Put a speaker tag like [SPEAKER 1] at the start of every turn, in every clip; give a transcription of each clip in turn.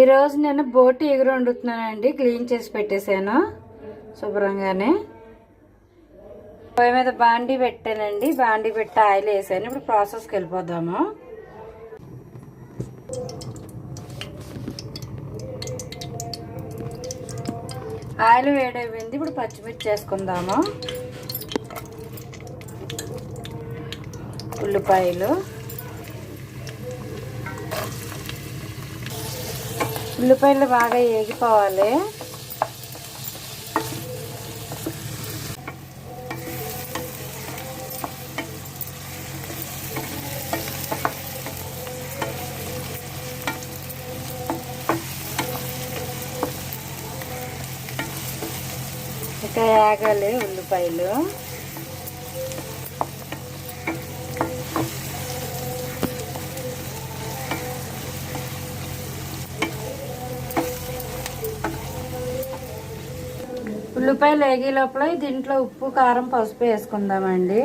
[SPEAKER 1] ఈరోజు నేను బోటి ఎగురు వండుతున్నానండి. క్లీన్ చేసి పెట్టేశాను. శుభ్రంగానే. పొయ్యి మీద బాండీ పెట్టానండి. బాండీ పెట్టి ఆయిల్ వేసాను. ఇప్పుడు ప్రాసెస్కి వెళ్ళిపోదాము. ఆయిల్ వేడైపోయింది. ఇప్పుడు పచ్చిమిర్చి వేసుకుందాము ఉల్లిపాయలు. ఉల్లిపాయలు బాగా ఏగిపోవాలి ఇక వేగాలి ఉల్లిపాయలు. ఉల్లిపాయలు వేగే లోపల దీంట్లో ఉప్పు కారం పసుపు వేసుకుందామండి.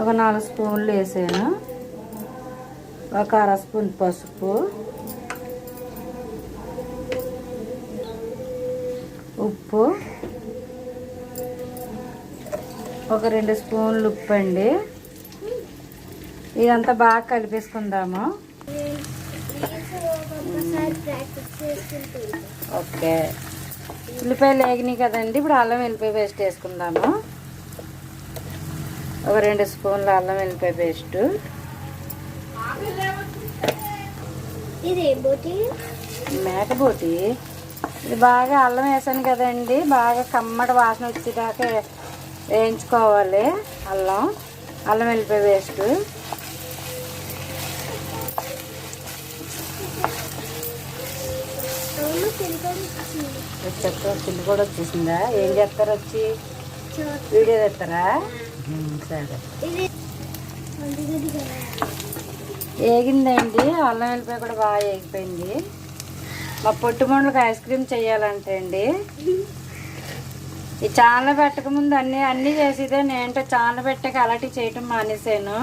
[SPEAKER 1] ఒక నాలుగు స్పూన్లు వేసాను. ఒక అర స్పూన్ పసుపు. ఉప్పు. ఒక రెండు స్పూన్లు ఉప్పు అండి ఇదంతా బాగా కలిపేసుకుందాము. ఓకే. ఉల్లిపాయలు వేగినాయి కదండి. ఇప్పుడు అల్లం వెల్లిపాయ పేస్ట్ వేసుకుందాము. ఒక రెండు స్పూన్లు అల్లం వెల్లిపాయ పేస్ట్. మేకపోటి ఇది బాగా అల్లం వేసాను కదండి. బాగా కమ్మటి వాసన వచ్చేదాకా వేయించుకోవాలి అల్లం. అల్లం వెల్లిపాయ పేస్ట్.
[SPEAKER 2] అవును
[SPEAKER 1] కూడా వచ్చేసిందా? ఏం చేస్తారు వచ్చి? వీడియో తెస్తారా? సరే. ఏగిందండి అల్లం వెళ్ళిపోయి కూడా బాగా ఏగిపోయింది. మా పొట్టుమండలకు ఐస్ క్రీమ్ చేయాలంటే అండి. ఈ ఛానల్ పెట్టకముందు అన్నీ అన్నీ చేసేదే నేనంటే ఛానల్ పెట్టక అలాంటివి చేయటం మానేశాను.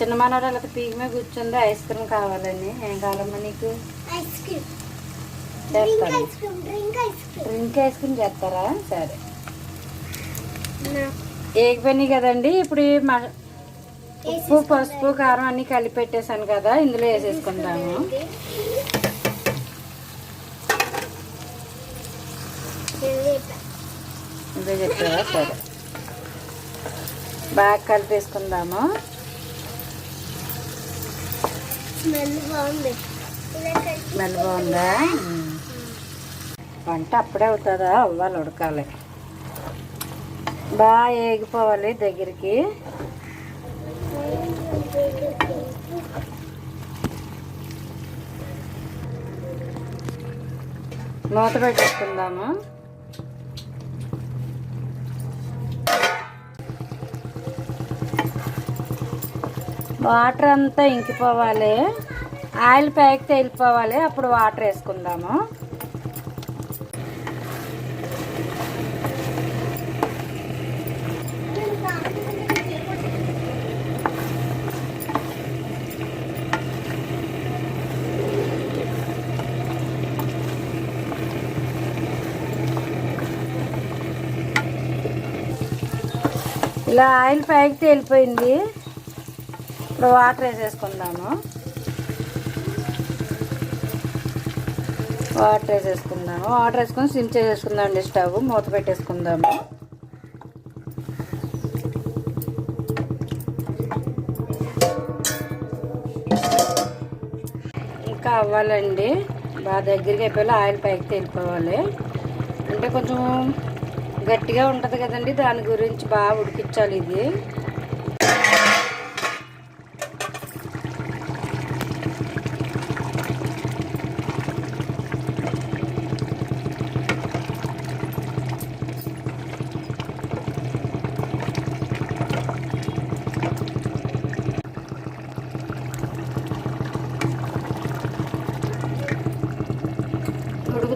[SPEAKER 1] చిన్న మనవరాలకి పీకి మీద కూర్చుంది ఐస్ క్రీమ్ కావాలని ఏం కావాలమ్మా నీకు? చేస్తాను.
[SPEAKER 2] Ice cream drink ice cream.
[SPEAKER 1] చేస్తారా? సరే. ఏగిపోయినాయి కదండి. ఇప్పుడు ఉప్పు పసుపు కారం అన్నీ కలిపి పెట్టేశాను కదా. ఇందులో వేసేసుకుందాము. ఇదే చెప్పారా సరే. బాగా కలిపేసుకుందాము.
[SPEAKER 2] స్మెల్ బాగుంది.
[SPEAKER 1] స్మెల్ బాగుందా? వంట అప్పుడే అవుతుందా? అవ్వాలి ఉడకాలి. బాగా ఏగిపోవాలి దగ్గరికి. మూత పెట్టేసుకుందాము? వాటర్ అంతా ఇంకిపోవాలి. Oil pack తేలిపోవాలి. అప్పుడు వాటర్ వేసుకుందాము. ఇలా ఆయిల్ ప్యాక్ తేలిపోయింది. ఇప్పుడు వాటర్ వేసేసుకుందాము. వాటర్ వేసేసుకుందాము. వాటర్ వేసుకొని సిమ్ చేసేసుకుందాం అండి స్టవ్ మూత పెట్టేసుకుందాము. ఇంకా అవ్వాలండి. బాగా దగ్గరికి అయిపోయి ఆయిల్ పైకి తెలిపోవాలి. అంటే కొంచెం గట్టిగా ఉంటుంది కదండి. దాని గురించి బాగా ఉడికించాలి ఇది.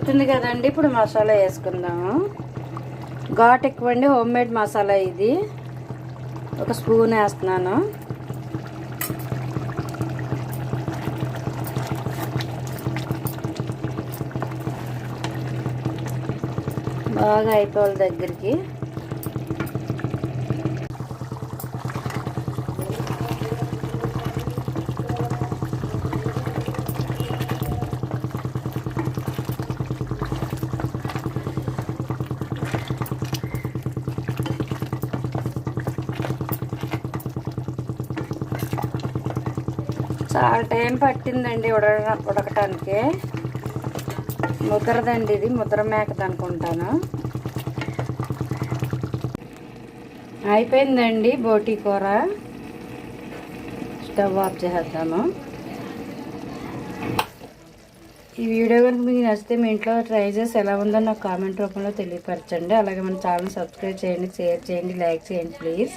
[SPEAKER 1] ఉడుకుతుంది కదండి. ఇప్పుడు మసాలా వేసుకుందాము. ఘాట్ ఎక్కువ అండి హోమ్ మేడ్ మసాలా ఇది. ఒక స్పూన్ వేస్తున్నాను. బాగా అయిపోవాలి దగ్గరికి. చాలా టైం పట్టిందండి ఉడ ఉడకటానికి. ముద్రదండి ఇది ముద్ర మేకది అనుకుంటాను. అయిపోయిందండి బోటీ కూర. స్టవ్ ఆఫ్ చేసేద్దాము. ఈ వీడియో కనుక మీకు నచ్చితే మీ ఇంట్లో ట్రై చేసి ఎలా ఉందో నాకు కామెంట్ రూపంలో తెలియపరచండి. అలాగే మన ఛానల్ సబ్స్క్రైబ్ చేయండి షేర్ చేయండి లైక్ చేయండి ప్లీజ్.